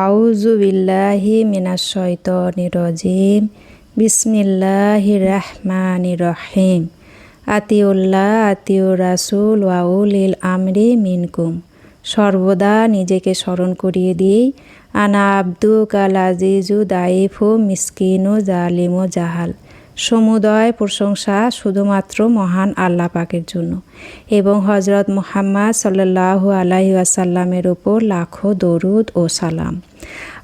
আউজু বিল্লাহি মিনাশ শৈতনির রজিম বিসমিল্লাহির রহমানির রহিম আতিউল্লাহ আতিউ রাসুল ওয়াউলিল আমরি মিনকুম। সর্বদা নিজেকে স্মরণ করিয়ে দিই। আনা আব্দু কাল আজিজু দাইফু মিসকিনু জালিমু জাহাল। সমুদয় প্রশংসা শুধুমাত্র মহান আল্লাহ পাকের জন্য। এবং হজরত মুহাম্মদ সাল্লাল্লাহু আলাইহি ওয়াসাল্লামের উপর লাখো দরুদ ও সালাম।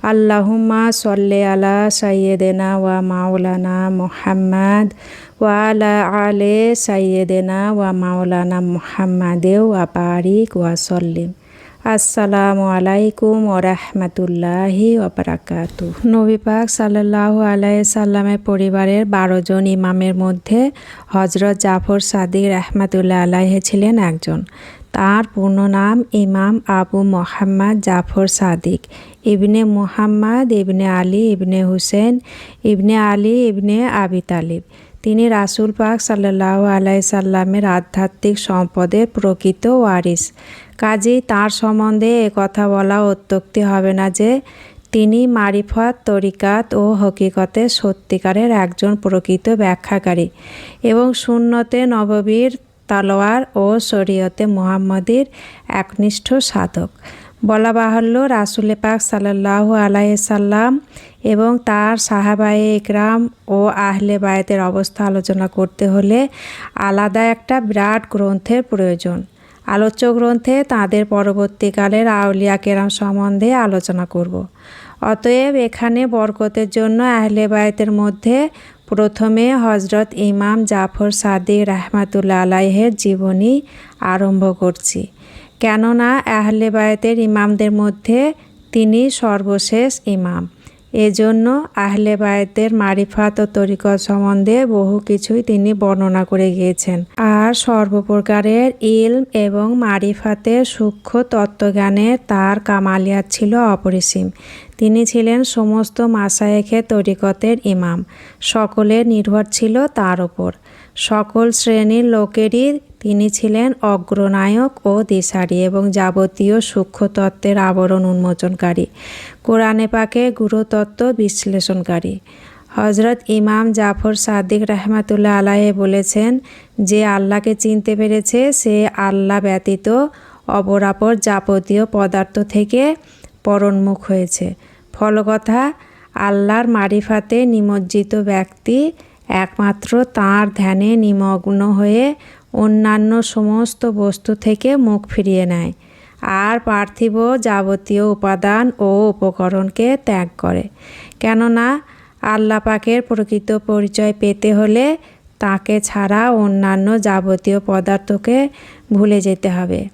আল্লাহুম্মা সল্লে আলা সাইয়েদেনা ওয়া মাওলানা মুহাম্মদ ওয়া আলা আলে সাইয়েদেনা ওয়া মাওলানা মুহাম্মাদে ওয়া বারিক ওয়া সল্লিম। আসসালামু আলাইকুম ও রহমতুল্লাহি ওবরাকাতু নবী পাক সাল্লাল্লাহু আলাইহি সাল্লামের পরিবারের বারো জন ইমামের মধ্যে হজরত জাফর সাদিক রহমাতুল্লাহ আলাইহি ছিলেন একজন। তার পূর্ণ নাম ইমাম আবু মোহাম্মদ জাফর সাদিক। ইবনে মুহাম্মদ, ইবনে আলী, ইবনে হুসেন, ইবনে আলী, ইবনে আবি তালিব। তিনি রাসুল পাক সাল্লাহ আলাই সাল্লামের আধ্যাত্মিক সম্পদের প্রকৃত ওয়ারিস। কাজেই তার সম্বন্ধে এ কথা বলা অত্যুক্তি হবে না যে, তিনি মারিফত, তরিকাত ও হকিকতে সত্যিকারের একজন প্রকৃত ব্যাখ্যাকারী এবং শূন্যতে নববীর তালোয়ার ও শরীয়তে মোহাম্মদীর একনিষ্ঠ সাধক। বলা বাহুল্য রাসুলে পাক সাল্লাহ আলাইসাল্লাম এবং তার সাহাবায়ে ইকরাম ও আহলে বায়েতের অবস্থা আলোচনা করতে হলে আলাদা একটা বিরাট গ্রন্থের প্রয়োজন আলোচ্য গ্রন্থে তাদের পরবর্তীকালের আউলিয়া কেরাম সম্বন্ধে আলোচনা করব। অতএব এখানে বরকতের জন্য আহলে বায়েতের মধ্যে প্রথমে হজরত ইমাম জাফর সাদিক রাহমাতুল্লা আলাইহের জীবনী আরম্ভ করছি কেননা আহলে বায়তের ইমামদের মধ্যে তিনি সর্বশেষ ইমাম। এজন্য আহলে বায়তের মারিফাত ও তরিকত সম্বন্ধে বহু কিছুই তিনি বর্ণনা করে গিয়েছেন। আর সর্বপ্রকারের ইলম এবং মারিফাতের সূক্ষ্ম তত্ত্বজ্ঞানের তার কামালিয়াত ছিল অপরিসীম। তিনি ছিলেন সমস্ত মাসায়েখে তরিকতের ইমাম। সকলের নির্ভর ছিল তার ওপর সকল শ্রেণির লোকেরই তিনি ছিলেন অগ্রনায়ক ও দিশারি এবং যাবতীয় সূক্ষ্মতত্ত্বের আবরণ উন্মোচনকারী, কোরআনে পাকে গুরুতত্ত্ব বিশ্লেষণকারী। হজরত ইমাম জাফর সাদিক রহমাতুল্লাহ আলাহে বলেছেন, যে আল্লাহকে চিনতে পেরেছে, সে আল্লাহ ব্যতীত অপরাপর যাবতীয় পদার্থ থেকে পরণমুখ হয়েছে। ফলকথা, আল্লাহর মারিফাতে নিমজ্জিত ব্যক্তি একমাত্র তাঁর ধ্যানে নিমগ্ন হয়ে অন্যান্য সমস্ত বস্তু থেকে মুখ ফিরিয়ে নেয় আর পার্থিব যাবতীয় উপাদান ও উপকরণকে ত্যাগ করে। কেননা আল্লাহ পাকের প্রকৃত পরিচয় পেতে হলে তাকে ছাড়া অন্যান্য যাবতীয় পদার্থকে ভুলে যেতে হবে।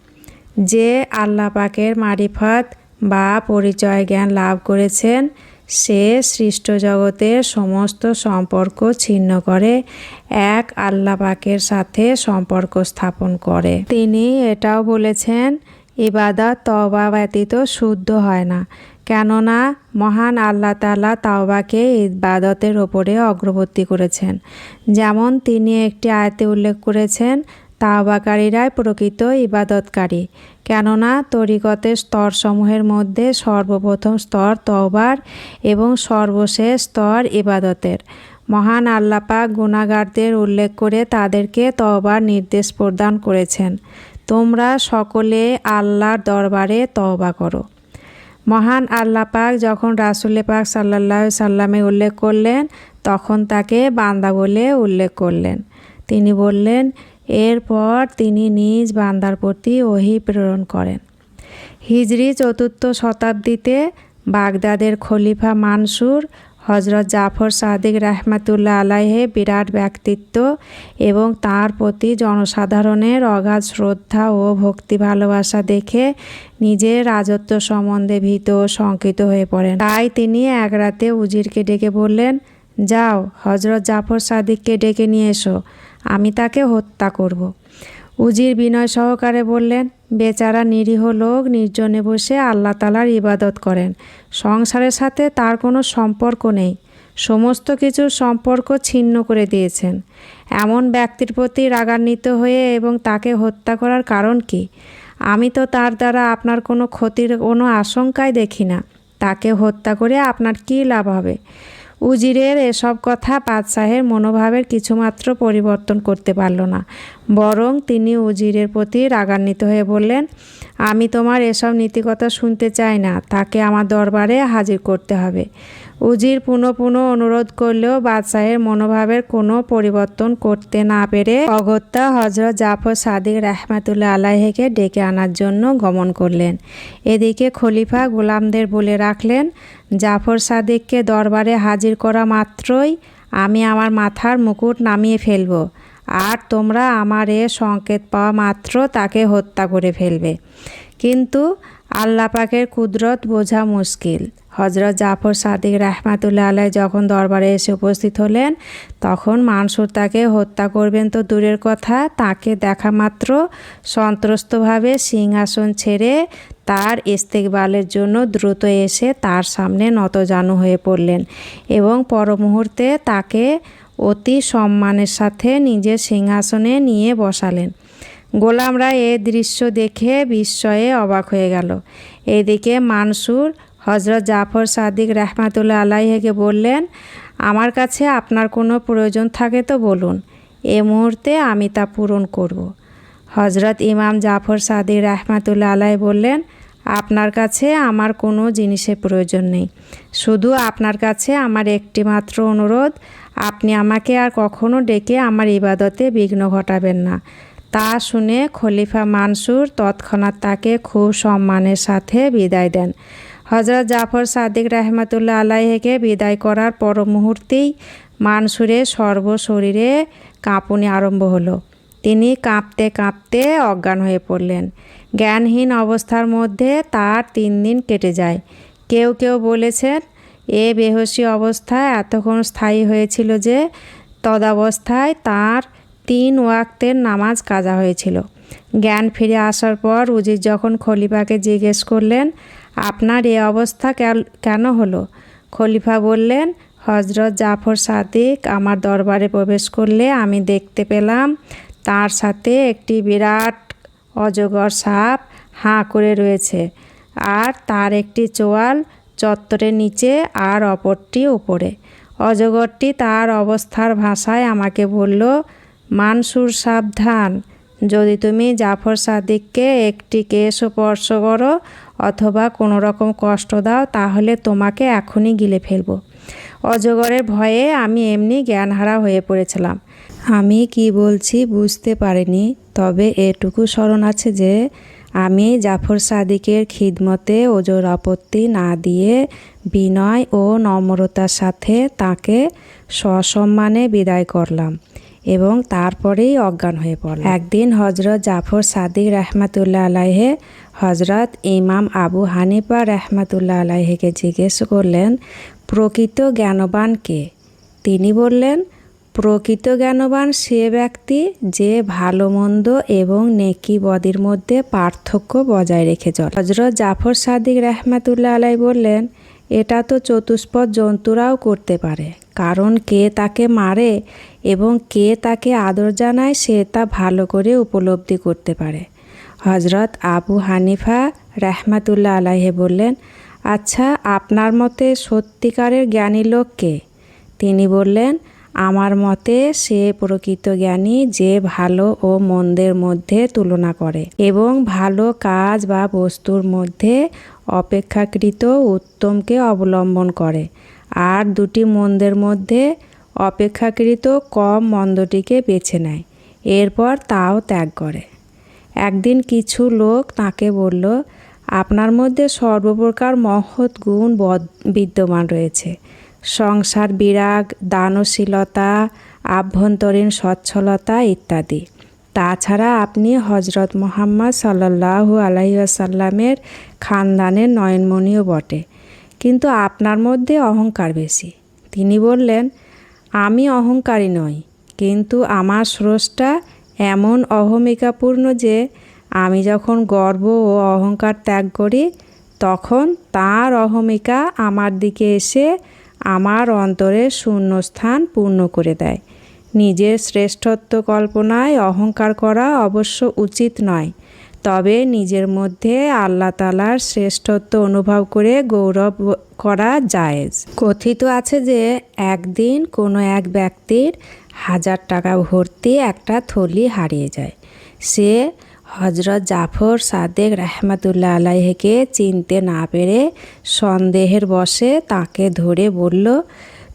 যে আল্লাহ পাকের মারিফত বা পরিচয় জ্ঞান লাভ করেছেন সে সৃষ্ট জগতের সমস্ত সম্পর্ক ছিন্ন করে, এক আল্লাহ পাকের সাথে সম্পর্ক স্থাপন করে। তিনি এটাও বলেছেন ইবাদত তওবা ব্যতীত শুদ্ধ হয় না। কেননা, মহান আল্লাহ তালা তাওবাকে ইবাদতের ওপরে অগ্রবর্তী করেছেন। যেমন তিনি একটি আয়তে উল্লেখ করেছেন তাওবাকারীরাই প্রকৃত ইবাদতকারী। কেননা তরিকতের স্তরসমূহের মধ্যে সর্বপ্রথম স্তর তওবার এবং সর্বশেষ স্তর ইবাদতের। মহান আল্লাপাক গুণাগারদের উল্লেখ করে তাদেরকে তওবার নির্দেশ প্রদান করেছেন। তোমরা সকলে আল্লাহর দরবারে তওবা করো। মহান আল্লাহ পাক যখন রাসুল্লে পাক সাল্লাহ সাল্লামে উল্লেখ করলেন, তখন তাকে বান্দা বলে উল্লেখ করলেন। তিনি বললেন এরপর তিনি নিজ বান্দার প্রতি ওহি প্রেরণ করেন। হিজরি চতুর্থ শতাব্দীতে বাগদাদের খলিফা মানসুর হজরত জাফর সাদিক রহমাতুল্লাহ আলাহে বিরাট ব্যক্তিত্ব এবং তার প্রতি জনসাধারণের অগাধ শ্রদ্ধা ও ভক্তি ভালোবাসা দেখে নিজের রাজত্ব সম্বন্ধে ভীত ও শঙ্কিত হয়ে পড়েন। তাই তিনি এক রাতে উজিরকে ডেকে বললেন, যাও হজরত জাফর সাদিককে ডেকে নিয়ে এসো। আমি তাকে হত্যা করব। উজির বিনয় সহকারে বললেন, বেচারা নিরীহ লোক নির্জনে বসে আল্লাহ তালার ইবাদত করেন। সংসারের সাথে তার কোনো সম্পর্ক নেই। সমস্ত কিছুর সম্পর্ক ছিন্ন করে দিয়েছেন। এমন ব্যক্তির প্রতি রাগান্বিত হয়ে এবং তাকে হত্যা করার কারণ কি? আমি তো তার দ্বারা আপনার কোনো ক্ষতির কোনো আশঙ্কাই দেখি না। তাকে হত্যা করে আপনার কী লাভ হবে? উজিরের এসব কথা বাদশাহের মনোভাবের কিছুমাত্র পরিবর্তন করতে পারল না। বরং তিনি উজিরের প্রতি রাগান্বিত হয়ে বললেন, আমি তোমার এসব নীতিকথা শুনতে চাই না, তাকে আমার দরবারে হাজির করতে হবে। উজির পুনঃ পুনঃ অনুরোধ করলেও বাদশাহের মনোভাবের কোনো পরিবর্তন করতে না পেরে অগত্যা হজরত জাফর সাদিক রাহমাতুল্লাহ আলাহিকে ডেকে আনার জন্য গমন করলেন। এদিকে খলিফা গোলামদের বলে রাখলেন, জাফর সাদিককে দরবারে হাজির করা মাত্রই আমি আমার মাথার মুকুট নামিয়ে ফেলব, আর তোমরা আমার এ সংকেত পাওয়া মাত্র তাকে হত্যা করে ফেলবে। কিন্তু আল্লাহ পাকের কুদরত বোঝা মুশকিল। হজরত জাফর সাদিক রাহমাতুল্লাহ আলাই যখন দরবারে এসে উপস্থিত হলেন, তখন মানসুর তাকে হত্যা করবেন তো দূরের কথা, তাকে দেখা মাত্র সন্ত্রস্তভাবে সিংহাসন ছেড়ে তার ইস্তেকবালের জন্য দ্রুত এসে তার সামনে নতজানু হয়ে পড়লেন এবং পর মুহূর্তে তাকে অতি সম্মানের সাথে নিজের সিংহাসনে নিয়ে বসালেন। গোলামরা এ দৃশ্য দেখে বিস্ময়ে অবাক হয়ে গেল এদিকে মানসুর হজরত জাফর সাদিক রহমাতুল্লাহ আলাইকে বললেন, আমার কাছে আপনার কোনো প্রয়োজন থাকে তো বলুন, এ মুহূর্তে আমি তা পূরণ করব। হজরত ইমাম জাফর সাদিক রহমাতুল্লাহ আলাই বললেন, আপনার কাছে আমার কোনো জিনিসের প্রয়োজন নেই, শুধু আপনার কাছে আমার একটি মাত্র অনুরোধ, আপনি আমাকে আর কখনো ডেকে আমার ইবাদতে বিঘ্ন ঘটাবেন না তা শুনে খলিফা মানসুর তৎক্ষণাৎ তাকে খুব সম্মানের সাথে বিদায় দেন। হজরত জাফর সাদিক রহমতুল্লাহ আলাইকে বিদায় করার পর মুহূর্তেই মানসুরের সর্বশরীরে কাঁপুনি আরম্ভ হলো। তিনি কাঁপতে কাঁপতে অজ্ঞান হয়ে পড়লেন। জ্ঞানহীন অবস্থার মধ্যে তার তিন দিন কেটে যায়। কেউ কেউ বলেছেন, এ বেহসী অবস্থায় এতক্ষণ স্থায়ী হয়েছিল যে তদাবস্থায় তার তিন ওয়াক্তের নামাজ কাজা হয়েছিল। জ্ঞান ফিরে আসার পর উজির যখন খলিফাকে জিজ্ঞেস করলেন, আপনার এ অবস্থা কেন হলো? খলিফা বললেন হজরত জাফর সাদিক আমার দরবারে প্রবেশ করলে আমি দেখতে পেলাম তার সাথে একটি বিরাট অজগর সাপ হাঁ করে রয়েছে আর তার একটি চোয়াল চত্বরের নিচে আর অপরটি উপরে। অজগরটি তার অবস্থার ভাষায় আমাকে বলল মানসুর সাবধান। যদি তুমি জাফর সাদিককে একটি কেস স্পর্শ করো অথবা কোনো রকম কষ্ট দাও, তাহলে তোমাকে এখনই গিলে ফেলব। অজগরের ভয়ে আমি এমনি জ্ঞানহারা হয়ে পড়েছিলাম। আমি কি বলছি বুঝতে পারিনি, তবে এটুকু স্মরণ আছে যে আমি জাফর সাদিকের খিদমতে ওজোর আপত্তি না দিয়ে বিনয় ও নম্রতার সাথে তাকে সসম্মানে বিদায় করলাম। এবং তারপরেই অজ্ঞান হয়ে পড়ল। একদিন হজরত জাফর সাদিক রহমাতুল্লাহ আলাইহে হজরত ইমাম আবু হানিফা রহমাতুল্লাহ আলাইহেকে জিজ্ঞেস করলেন, প্রকৃত জ্ঞানবান কে? তিনি বললেন, প্রকৃত জ্ঞানবান সে ব্যক্তি যে ভালো, মন্দ এবং নেকি বদির মধ্যে পার্থক্য বজায় রেখে চলে। হজরত জাফর সাদিক রহমাতুল্লাহ আলাই বললেন, এটা তো চতুষ্পদ জন্তুরাও করতে পারে। কারণ কে তাকে মারে এবং কে তাকে আদর জানায় সে তা ভালো করে উপলব্ধি করতে পারে। হজরত আবু হানিফা রহমাতুল্লাহ আলাহে বললেন আচ্ছা আপনার মতে সত্যিকারের জ্ঞানী লোক কে? তিনি বললেন, আমার মতে সে প্রকৃত জ্ঞানী যে ভালো ও মন্দের মধ্যে তুলনা করে এবং ভালো কাজ বা বস্তুর মধ্যে অপেক্ষাকৃত উত্তমকে অবলম্বন করে। আর দুটি মন্দের মধ্যে অপেক্ষাকৃত কম মন্দটিকে বেছে নেয়। এরপর তাও ত্যাগ করে। একদিন কিছু লোক তাকে বলল, আপনার মধ্যে সর্বপ্রকার মহৎ গুণ বিদ্যমান রয়েছে। সংসার বিরাগ, দানশীলতা, আভ্যন্তরীণ সচ্ছলতা ইত্যাদি। তাছাড়া আপনি হজরত মোহাম্মদ সাল্লাহু আলাইসাল্লামের খানদানের নয়নমণিও বটে। কিন্তু আপনার মধ্যে অহংকার বেশি। তিনি বললেন, আমি অহংকারী নই, কিন্তু আমার স্রষ্টা এমন অহমিকাপূর্ণ যে আমি যখন গর্ব ও অহংকার ত্যাগ করি, তখন তার অহমিকা আমার দিকে এসে আমার অন্তরে শূন্যস্থান পূর্ণ করে দেয়। নিজের শ্রেষ্ঠত্ব কল্পনায় অহংকার করা অবশ্য উচিত নয় তবে নিজের মধ্যে আল্লাহ তালার শ্রেষ্ঠত্ব অনুভব করে গৌরব করা জায়েজ। কথিত আছে যে একদিন কোনো এক ব্যক্তির হাজার টাকা ভর্তি একটা থলি হারিয়ে যায়। সে হজরত জাফর সাদেক রহমাতুল্লাহ আলাইহকে চিনতে না পেরে সন্দেহের বসে তাকে ধরে বলল,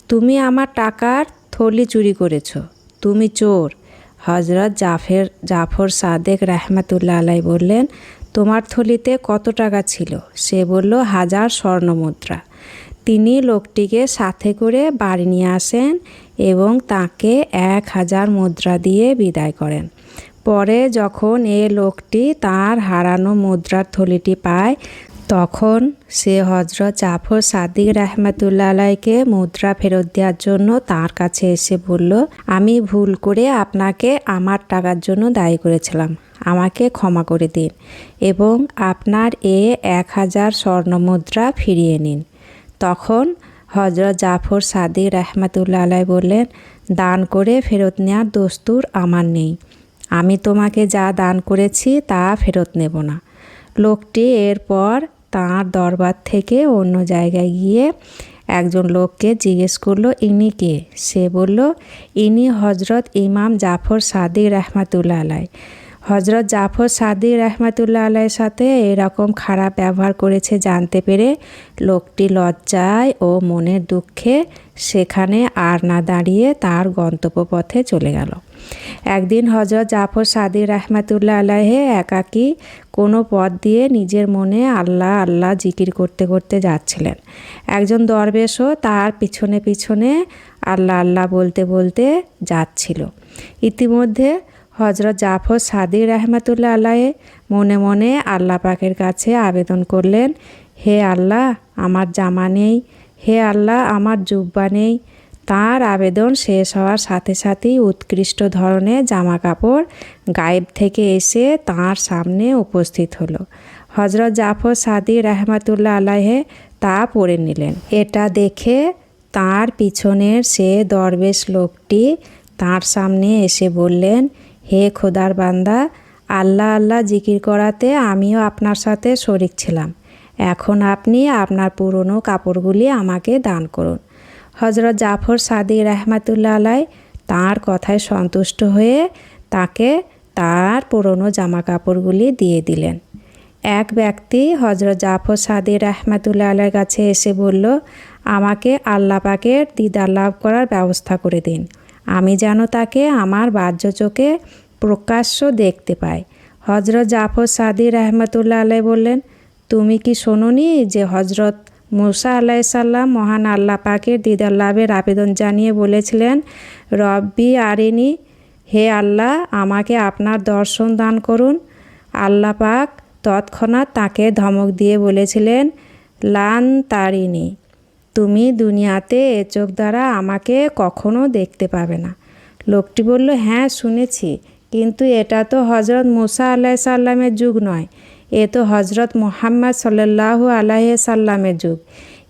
তুমি আমার টাকার থলি চুরি করেছ। তুমি চোর। হজরত জাফের, জাফর সাদেক রহমাতুল্লাহ আলাই বললেন, তোমার থলিতে কত টাকা ছিল? সে বলল, হাজার স্বর্ণমুদ্রা তিনি লোকটিকে সাথে করে বাড়ি নিয়ে আসেন এবং তাকে এক হাজার মুদ্রা দিয়ে বিদায় করেন। পরে যখন এ লোকটি তার হারানো মুদ্রার থলিটি পায় তখন সে হজরত জাফর সাদিক রহমাতুল্লা আলাইকে মুদ্রা ফেরত দেওয়ার জন্য তার কাছে এসে বলল, আমি ভুল করে আপনাকে আমার টাকার জন্য দায়ী করেছিলাম। আমাকে ক্ষমা করে দিন এবং আপনার এ এক হাজার স্বর্ণ মুদ্রা ফিরিয়ে নিন। তখন হজরত জাফর সাদিক রহমাতুল্লা আলাই বললেন, দান করে ফেরত নেওয়ার দস্তুর আমার নেই। আমি তোমাকে যা দান করেছি তা ফেরত নেব না। লোকটি এরপর তাঁর দরবার থেকে অন্য জায়গায় গিয়ে একজন লোককে জিজ্ঞেস করল, ইনি কে? সে বলল, ইনি হজরত ইমাম জাফর সাদি রহমাতুল্লা আলাই হজরত জাফর সাদি রহমাতুল্লা আলাইয়ের সাথে এরকম খারাপ ব্যবহার করেছে জানতে পেরে লোকটি লজ্জায় ও মনের দুঃখে সেখানে আর না দাঁড়িয়ে তার গন্তব্য পথে চলে গেল। একদিন হজরত জাফর সাদি রহমাতুল্লাহ আলাহে একাকি কোনো পথ দিয়ে নিজের মনে আল্লাহ আল্লাহ জিকির করতে করতে যাচ্ছিলেন। একজন দরবেশও তার পিছনে পিছনে আল্লাহ আল্লাহ বলতে বলতে যাচ্ছিল। ইতিমধ্যে হজরত জাফর সাদি রহমাতুল্লাহ আল্লাহে মনে মনে আল্লাহ পাকের কাছে আবেদন করলেন, হে আল্লাহ, আমার জামা নেই, হে আল্লাহ, আমার জুব্বা নেই। তার আবেদন শেষ হওয়ার সাথে সাথেই উৎকৃষ্ট ধরনের জামা কাপড় গায়েব থেকে এসে তার সামনে উপস্থিত হলো। হজরত জাফর সাদি রহমাতুল্লাহ আলাহে তা পরে নিলেন। এটা দেখে তার পিছনের সে দরবেশ লোকটি তার সামনে এসে বললেন হে খোদার বান্দা, আল্লাহ আল্লাহ জিকির করাতে আমিও আপনার সাথে শরিক ছিলাম। এখন আপনি আপনার পুরনো কাপড়গুলি আমাকে দান করুন। হজরত জাফর সাদি রহমাতুল্লা আলাই তাঁর কথায় সন্তুষ্ট হয়ে তাকে তার পুরনো জামা কাপড়গুলি দিয়ে দিলেন। এক ব্যক্তি হজরত জাফর সাদি রহমাতুল্লা আলার কাছে এসে বলল, আমাকে আল্লাহ পাকের দিদার লাভ করার ব্যবস্থা করে দিন। আমি যেন তাকে আমার বাহ্য চোখে প্রকাশ্য দেখতে পাই। হজরত জাফর সাদি রহমতুল্লাহ আলাই বললেন, তুমি কি শোনোনি যে হজরত মুসা আল্লাহ সাল্লাম মহান আল্লাহ পাকের দিদার লাভের আবেদন জানিয়ে বলেছিলেন, রব্বি আরিনি, হে আল্লাহ, আমাকে আপনার দর্শন দান করুন। আল্লাহ পাক তৎক্ষণাৎ তাকে ধমক দিয়ে বলেছিলেন, লান তারিনি। তুমি দুনিয়াতে এ চোখ দ্বারা আমাকে কখনো দেখতে পাবে না। লোকটি বলল হ্যাঁ শুনেছি। কিন্তু এটা তো হজরত মুসা আল্লাহ সাল্লামের যুগ নয়। এ তো হজরত মোহাম্মদ সাল্লাহ আলাহ সাল্লামের যুগ।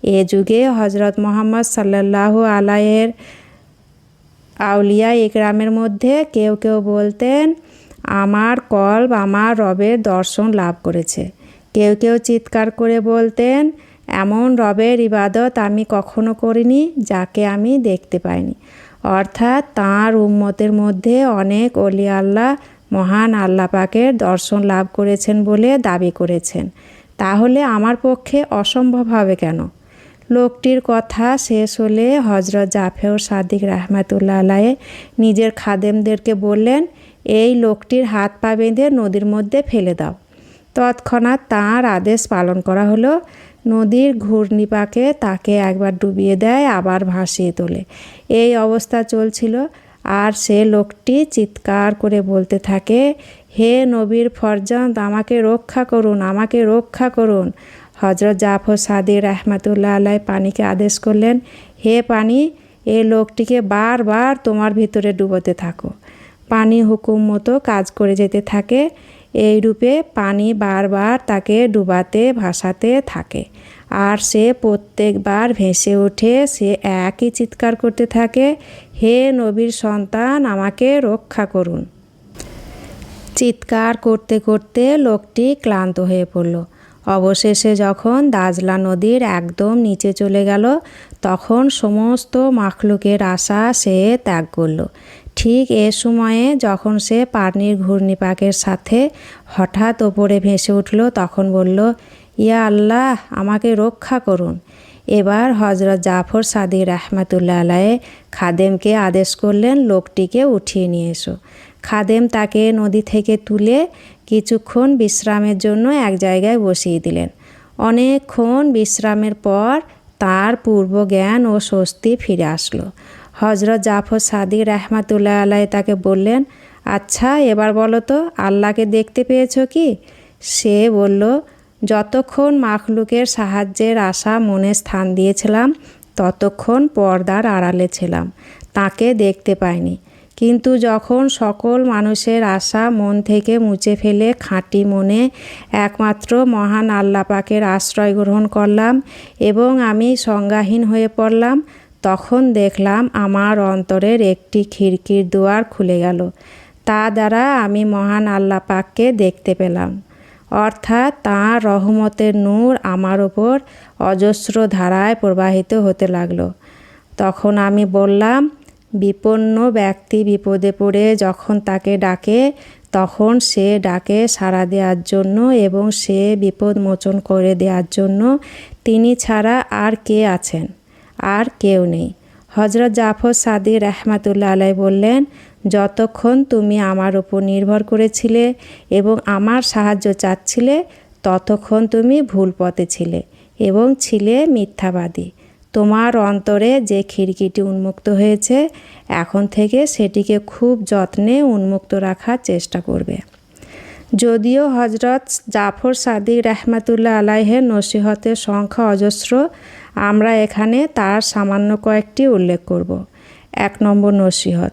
এ যুগে হজরত মোহাম্মদ সাল্লাহ আলাহের আউলিয়া ইকরামের মধ্যে কেউ কেউ বলতেন, আমার কল্ব আমার রবের দর্শন লাভ করেছে। কেউ কেউ চিৎকার করে বলতেন এমন রবের ইবাদত আমি কখনো করিনি, যাকে আমি দেখতে পাইনি। অর্থাৎ তাঁর উম্মতের মধ্যে অনেক অলি আল্লাহ, মহান আল্লাহ পাকের দর্শন লাভ করেছেন বলে দাবি করেছেন। তাহলে আমার পক্ষে অসম্ভব হবে কেন? লোকটির কথা শেষ হলে হজরত জাফের সাদিক রাহমাতুল্লাহ আলাহে নিজের খাদেমদেরকে বললেন, এই লোকটির হাত পা বেঁধে নদীর মধ্যে ফেলে দাও। তৎক্ষণাৎ তাঁর আদেশ পালন করা হলো। নদীর ঘূর্ণিপাকে তাকে একবার ডুবিয়ে দেয়, আবার ভাসিয়ে তোলে। এই অবস্থা চলছিল। আর সে লোকটি চিৎকার করে বলতে থাকে, হে নবীর ফরজান্ত আমাকে রক্ষা করুন, আমাকে রক্ষা করুন। হজরত জাফর সাদি রহমাতুল্লাহ আল্লাহ পানিকে আদেশ করলেন, হে পানি, এ লোকটিকে বারবার তোমার ভিতরে ডুবোতে থাকো। পানি হুকুম মতো কাজ করে যেতে থাকে। এই রূপে পানি বারবার তাকে ডুবাতে, ভাসাতে থাকে। আর সে প্রত্যেকবার ভেসে ওঠে, সে একই চিৎকার করতে থাকে, হে নবীর সন্তান, আমাকে রক্ষা করুন। চিৎকার করতে করতে লোকটি ক্লান্ত হয়ে পড়ল। অবশেষে যখন দাজলা নদীর একদম নিচে চলে গেল, তখন সমস্ত মাখলুকের আশা সে ত্যাগ করল। ঠিক এ সময়ে যখন সে পানির ঘূর্ণিপাকের সাথে হঠাৎ ওপরে ভেসে উঠল, তখন বলল, ইয়া আল্লাহ, আমাকে রক্ষা করুন। এবার হজরত জাফর সাদিক রহমাতুল্লাহ আলায়ে খাদেমকে আদেশ করলেন, লোকটিকে উঠিয়ে নিয়ে এসো। খাদেম তাকে নদী থেকে তুলে কিছুক্ষণ বিশ্রামের জন্য এক জায়গায় বসিয়ে দিলেন। অনেকক্ষণ বিশ্রামের পর তার পূর্ব জ্ঞান ও স্বস্তি ফিরে আসলো। হজরত জাফর সাদিক রহমাতুল্লাহ আলাই তাকে বললেন আচ্ছা এবার বলো তো, আল্লাহকে দেখতে পেয়েছ কি? সে বলল, যতক্ষণ মাখলুকের সাহায্যের আশা মনে স্থান দিয়েছিলাম, ততক্ষণ পর্দার আড়ালে ছিলাম, তাকে দেখতে পাইনি। কিন্তু যখন সকল মানুষের আশা মন থেকে মুছে ফেলে খাঁটি মনে একমাত্র মহান আল্লাহ পাকের আশ্রয় গ্রহণ করলাম এবং আমি সংজ্ঞাহীন হয়ে পড়লাম তখন দেখলাম আমার অন্তরের একটি খিড়কির দুয়ার খুলে গেল। তা দ্বারা আমি মহান আল্লাহ পাককে দেখতে পেলাম। অর্থাৎ তাঁর রহমতের নূর আমার ওপর অজস্র ধারায় প্রবাহিত হতে লাগল। তখন আমি বললাম, বিপন্ন ব্যক্তি বিপদে পড়ে যখন তাকে ডাকে, তখন সে ডাকে সাড়া দেওয়ার জন্য এবং সে বিপদ মোচন করে দেওয়ার জন্য। তিনি ছাড়া আর কে আছেন? আর কেউ নেই। হজরত জাফর সাদি রহমাতুল্লা আলাই বললেন, যতক্ষণ তুমি আমার উপর নির্ভর করেছিলে এবং আমার সাহায্য চাচ্ছিলে, ততক্ষণ তুমি ভুল পথে ছিলে এবং ছিলে মিথ্যাবাদী। তোমার অন্তরে যে খিড়কিটি উন্মুক্ত হয়েছে, এখন থেকে সেটিকে খুব যত্নে উন্মুক্ত রাখার চেষ্টা করবে। যদিও হজরত জাফর সাদিক রহমাতুল্লাহ আলাইহের নসিহতের সংখ্যা অজস্র আমরা এখানে তার সামান্য কয়েকটি উল্লেখ করব। এক নম্বর নসিহত,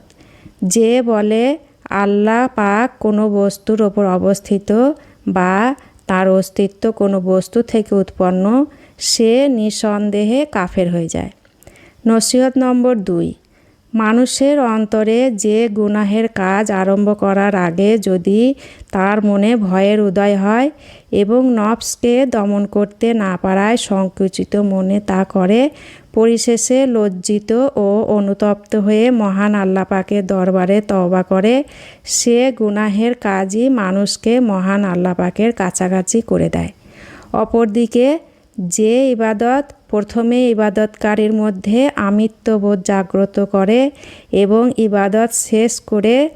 যে বলে, আল্লাহ পাক কোনো বস্তুর ওপর অবস্থিত বা তার অস্তিত্ব কোনো বস্তু থেকে উৎপন্ন, সে নিঃসন্দেহে কাফের হয়ে যায়। নসিহত নম্বর দুই মানুষের অন্তরে যে গুনাহের কাজ আরম্ভ করার আগে যদি তার মনে ভয়ের উদয় হয় এবং নফসকে দমন করতে না পারায় সংকুচিত মনে তা করে, পরিশেষে লজ্জিত ও অনুতপ্ত হয়ে মহান আল্লাপাকের দরবারে তওবা করে, সে গুনাহের কাজই মানুষকে মহান আল্লাপাকের কাছাকাছি করে দেয়। অপরদিকে যে ইবাদত প্রথমে ইবাদতকারীর মধ্যে আমিত্ববোধ জাগ্রত করে এবং ইবাদত শেষ করে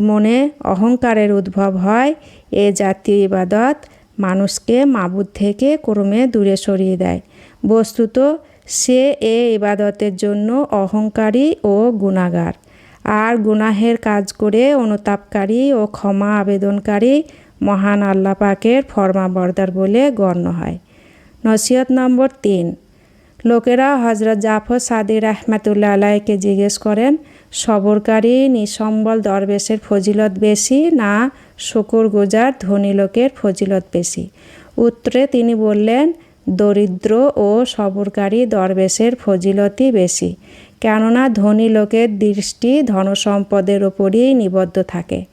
মনে অহংকারের উদ্ভব হয়। এ জাতীয় ইবাদত মানুষকে মাবুদ থেকে ক্রমে দূরে সরিয়ে দেয়। বস্তুত সে এ ইবাদতের জন্য অহংকারী ও গুণাগার। আর গুনাহের কাজ করে অনুতাপকারী ও ক্ষমা আবেদনকারী মহান আল্লাপাকের ফরমাবর্দার বলে গণ্য হয়। নসিহত নম্বর তিন। লোকেরা হজরত জাফর সাদি রহমাতুল্লা আলাইকে জিজ্ঞেস করেন, সবরকারী নিসম্বল দরবেশের ফজিলত বেশি না শকুর গোজার ধনী লোকের ফজিলত বেশি? উত্তরে তিনি বললেন, দরিদ্র ও সবরকারী দরবেশের ফজিলতই বেশি, কেননা ধনী লোকের দৃষ্টি ধনসম্পদের ওপরই নিবদ্ধ থাকে।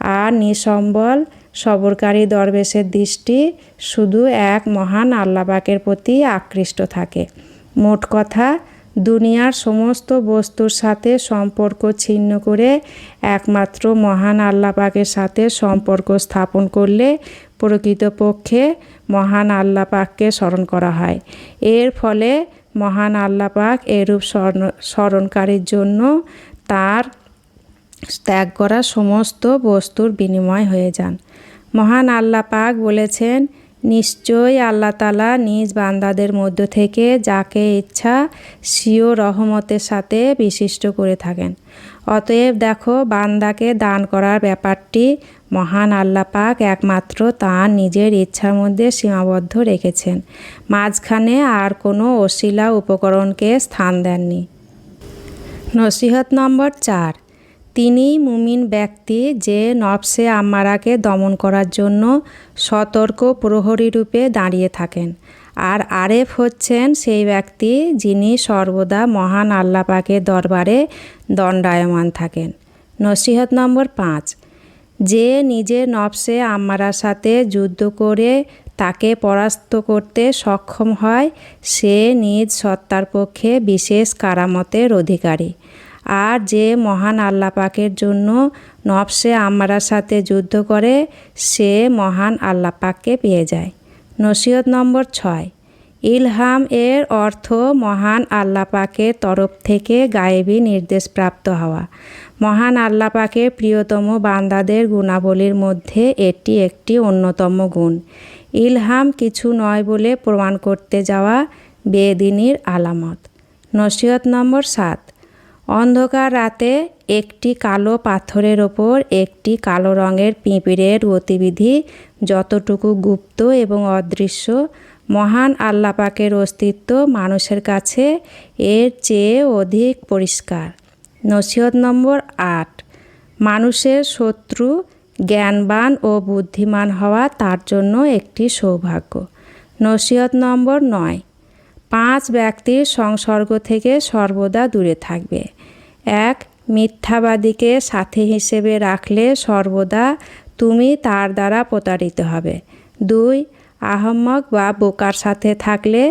আর নিসম্বল সবরকারী দরবেশের দৃষ্টি শুধু এক মহান আল্লাপাকের প্রতি আকৃষ্ট থাকে। মোট কথা, দুনিয়ার সমস্ত বস্তুর সাথে সম্পর্ক ছিন্ন করে একমাত্র মহান আল্লাপাকের সাথে সম্পর্ক স্থাপন করলে প্রকৃতপক্ষে মহান আল্লাপাককে স্মরণ করা হয়। এর ফলে মহান আল্লাপাক এরূপ স্মরণ, স্মরণকারীর জন্য তার ত্যাগ করা সমস্ত বস্তুর বিনিময় হয়ে যান। মহান আল্লাহ পাক বলেছেন নিশ্চয়ই আল্লাহ তালা নিজ বান্দাদের মধ্য থেকে যাকে ইচ্ছা সিও রহমতের সাথে বিশিষ্ট করে থাকেন। অতএব দেখো, বান্দাকে দান করার ব্যাপারটি মহান আল্লাহ পাক একমাত্র তাঁর নিজের ইচ্ছার মধ্যে সীমাবদ্ধ রেখেছেন। মাঝখানে আর কোনো অশিলা উপকরণকে স্থান দেননি। নসিহত নম্বর চার তিনি মুমিন ব্যক্তি যে নফসে আম্মারাকে দমন করার জন্য সতর্ক প্রহরী রূপে দাঁড়িয়ে থাকেন। আর আরেফ হচ্ছেন সেই ব্যক্তি যিনি সর্বদা মহান আল্লাপাকের দরবারে দণ্ডায়মান থাকেন। নসিহত নম্বর পাঁচ, যে নিজের নফসে আম্মারার সাথে যুদ্ধ করে তাকে পরাস্ত করতে সক্ষম হয়, সে নিজ সত্তার পক্ষে বিশেষ কারামতের অধিকারী। আর যে মহান আল্লাহ পাকের জন্য নফসে আম্মারার সাথে যুদ্ধ করে, সে মহান আল্লাহ পাককে পেয়ে যায়। নসিহত নম্বর ছয়। ইলহাম এর অর্থ মহান আল্লাহ পাকের তরফ থেকে গায়েবী নির্দেশ প্রাপ্ত হওয়া। মহান আল্লাহ পাকের প্রিয়তম বান্দাদের গুণাবলীর মধ্যে এটি একটি অন্যতম গুণ। ইলহাম কিছু নয় বলে প্রমাণ করতে যাওয়া বেদিনীর আলামত। নসিহত নম্বর সাত। অন্ধকার রাতে একটি কালো পাথরের ওপর একটি কালো রঙের পিঁপড়ের গতিবিধি যতটুকু গুপ্ত এবং অদৃশ্য, মহান আল্লাপাকের অস্তিত্ব মানুষের কাছে এর চেয়ে অধিক পরিষ্কার। নসিহত নম্বর আট, মানুষের শত্রু, জ্ঞানবান ও বুদ্ধিমান হওয়া তার জন্য একটি সৌভাগ্য। নসিহত নম্বর নয় পাঁচ ব্যক্তির সংসর্গ থেকে সর্বদা দূরে থাকবে। এক, মিথ্যাবাদীকে সাথী হিসেবে রাখলে সর্বদা তুমি তার দ্বারা প্রতারিত হবে। দুই, আহম্মক বা বোকার সাথে থাকলে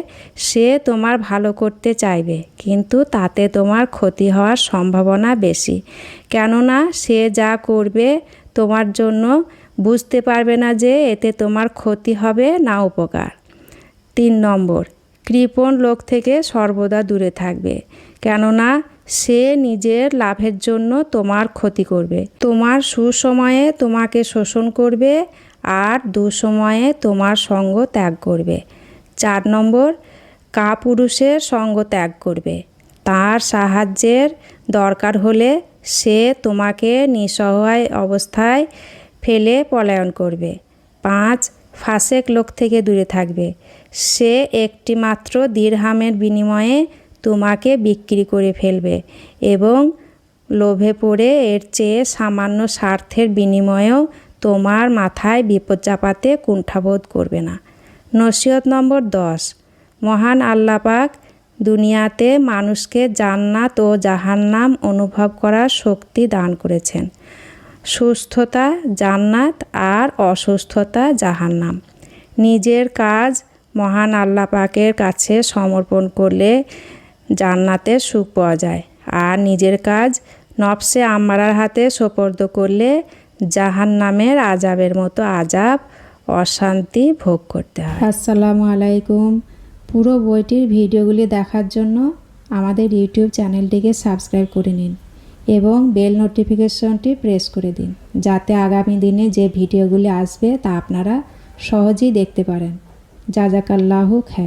সে তোমার ভালো করতে চাইবে, কিন্তু তাতে তোমার ক্ষতি হওয়ার সম্ভাবনা বেশি। কেননা সে যা করবে তোমার জন্য বুঝতে পারবে না যে এতে তোমার ক্ষতি হবে না উপকার। তিন নম্বর কৃপণ লোক থেকে সর্বদা দূরে থাকবে, কেননা সে নিজের লাভের জন্য তোমার ক্ষতি করবে। তোমার সুসময়ে তোমাকে শোষণ করবে আর দুসময়ে তোমার সঙ্গ ত্যাগ করবে। চার নম্বর, কাপুরুষের সঙ্গ ত্যাগ করবে। তার সাহায্যের দরকার হলে সে তোমাকে নিঃসহায় অবস্থায় ফেলে পলায়ন করবে। পাঁচ, ফাঁসেক লোক থেকে দূরে থাকবে। সে একটি মাত্র দীর্হামের বিনিময়ে তোমাকে বিক্রি করে ফেলবে এবং লোভে পড়ে এর চেয়ে সামান্য স্বার্থের বিনিময়েও তোমার মাথায় বিপদ চাপাতে কুণ্ঠাবোধ করবে না। নসিহত নম্বর দশ। মহান আল্লাপাক দুনিয়াতে মানুষকে জান্নাত ও জাহান্নাম অনুভব করার শক্তি দান করেছেন। সুস্থতা জান্নাত আর অসুস্থতা জাহান্নাম। নিজের কাজ মহান আল্লাহ পাকের কাছে সমর্পণ করলে জান্নাতে সুখ পাওয়া যায়। আর নিজের কাজ নফসে আম্মারার হাতে সোপর্দ করলে জাহান নামের আজাবের মতো আজাব অশান্তি ভোগ করতে হয়। আসসালামু আলাইকুম। পুরো বইটির ভিডিওগুলি দেখার জন্য আমাদের ইউটিউব চ্যানেলটিকে সাবস্ক্রাইব করে নিন এবং বেল নোটিফিকেশনটি প্রেস করে দিন, যাতে আগামী দিনে যে ভিডিওগুলি আসবে তা আপনারা সহজেই দেখতে পারেন। जाजाकल्लाहु खैर